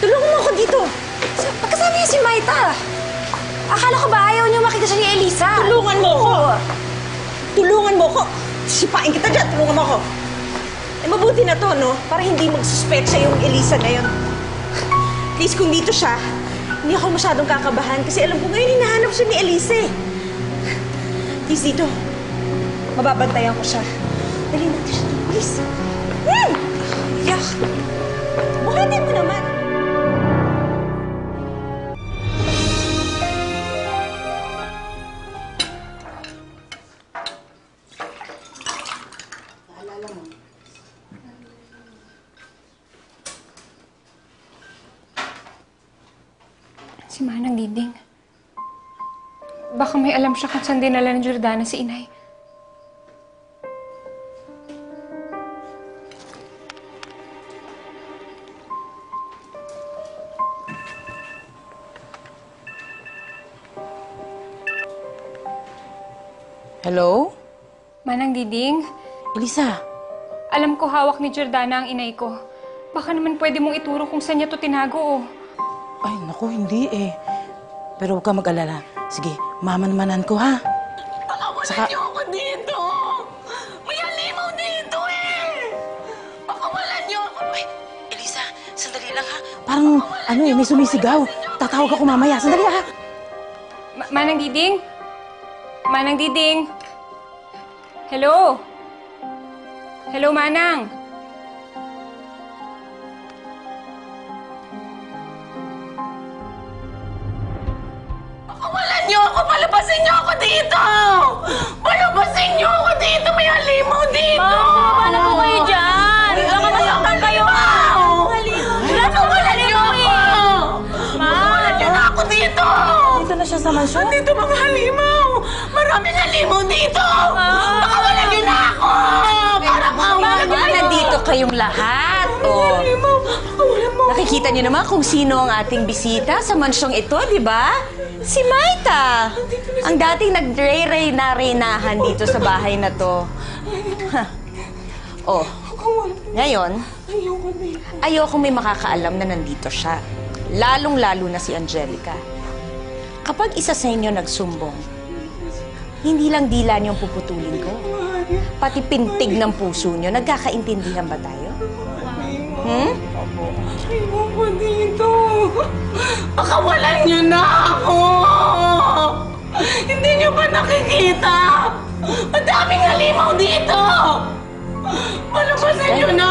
Tulungan mo ako dito. Sa- Pagkasama niya si Maita. Akala ko ba ayaw niyo makita siya ni Elisa? Tulungan mo ako! Tulungan mo ako! Sipain kita dyan! Tulungan mo ako! Eh, mabuti na to, no? Para hindi magsuspetsa yung Elisa na yun. At least kung dito siya, hindi ako masyadong kakabahan kasi alam ko ngayon hinahanap siya ni Elisa eh. At least dito, mababantayan ko siya. Dali natin siya dito, please. Hmm! Yak! Buhatin mo Si Manang Diding. Baka may alam siya kung saan dinala ng Jordana si Inay. Hello? Manang Diding, Elisa, alam ko hawak ni Jordana ang inay ko. Baka naman pwede mong ituro kung saan niya to tinago, oh. Ay naku, hindi eh. Pero huwag ka mag-alala. Sige, mamanmanan ko ha. Pakawalan Saka- niyo ako dito! May halimaw dito eh! Pakawalan niyo ako! Ay, Elisa, sandali lang ha. Parang, ano eh, may sumisigaw. Tatawag ako mamaya. Sandali ha. Ma- Manang Diding? Manang Diding? Hello? Hello, Manang? Niyo ako! Palabasin niyo ako dito! Palabasin niyo ako dito! May halimaw dito! Paano po kayo dyan? Nakamasakan kayo! Pakawalan niyo ako! Pakawalan niyo na ako dito! Dito na siya sa mansyon. Dito mga halimaw! Maraming halimaw dito! Pakawalan niyo na ako! Para kawalan niyo Nandito kayong lahat. Nakikita niyo naman kung sino ang ating bisita sa mansyong ito, di ba? Si Maita. Ang dating nag-ray-ray na reynahan dito sa bahay na to. Ha. Oh, ngayon, ayoko may makakaalam na nandito siya. Lalong-lalo na si Angelica. Kapag isa sa inyo nagsumbong, hindi lang dila niyong puputulin ko. Pati pintig ng puso niyo. Nagkakaintindihan ba tayo? Hmm? Ayoko dito! Pakawalan niyo na ako! Hindi niyo ba nakikita? Ang daming halimaw dito! Awa niyo na!